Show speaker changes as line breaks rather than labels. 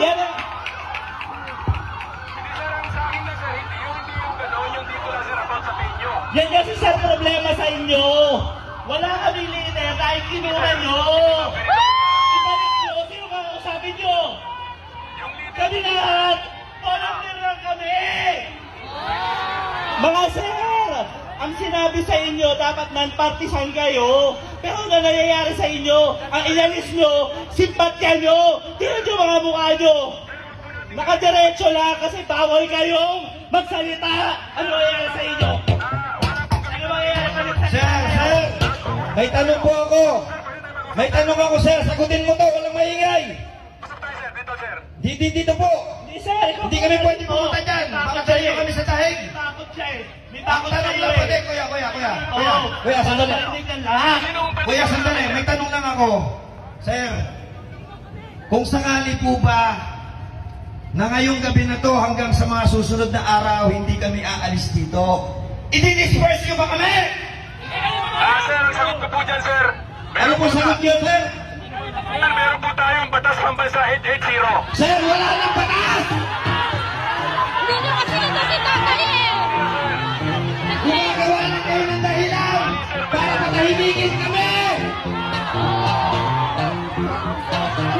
Yan ang...
Sa sa.
Yan kasi sir problema sa inyo. Wala kami leader dahil kinura nyo. Ibalik nyo. Sino ka kausapin nyo? Kami lahat. Volunteer lang kami. Mga sir, ang sinabi sa inyo, dapat non-partisan kayo. Pero ano nangyayari sa inyo? Ang inalis nyo, simpatya nyo. Tingnan nyo mga mukha nyo. Nakadiretso lang kasi bawal kayong magsalita. Ano nangyayari sa inyo? Ano mangyayari sa inyo?
Sir, sir, may tanong po ako. May tanong ako, sir. Sagutin mo to, walang maingay.
dito sir.
Dito, dito po.
Hindi sir, ikaw
Hindi kami pwede pumunta dyan. Bakit sa inyo kami sa dahig?
May takot siya eh. May
Ang
takot
tanong lang pwede, kuya, kuya, kuya. Kuya, kuya, sandali. Kuya, sandali. May tanong lang ako. Sir, kung sakali po ba na ngayong gabi na to hanggang sa mga susunod na araw hindi kami aalis dito, i-disperse nyo ba kami?
Ah sir, sagot ko po dyan sir.
Ano po sagot nyo, sir?
Sir, meron po tayong batas pambansa 880.
Sir, wala nang batas! Thank you.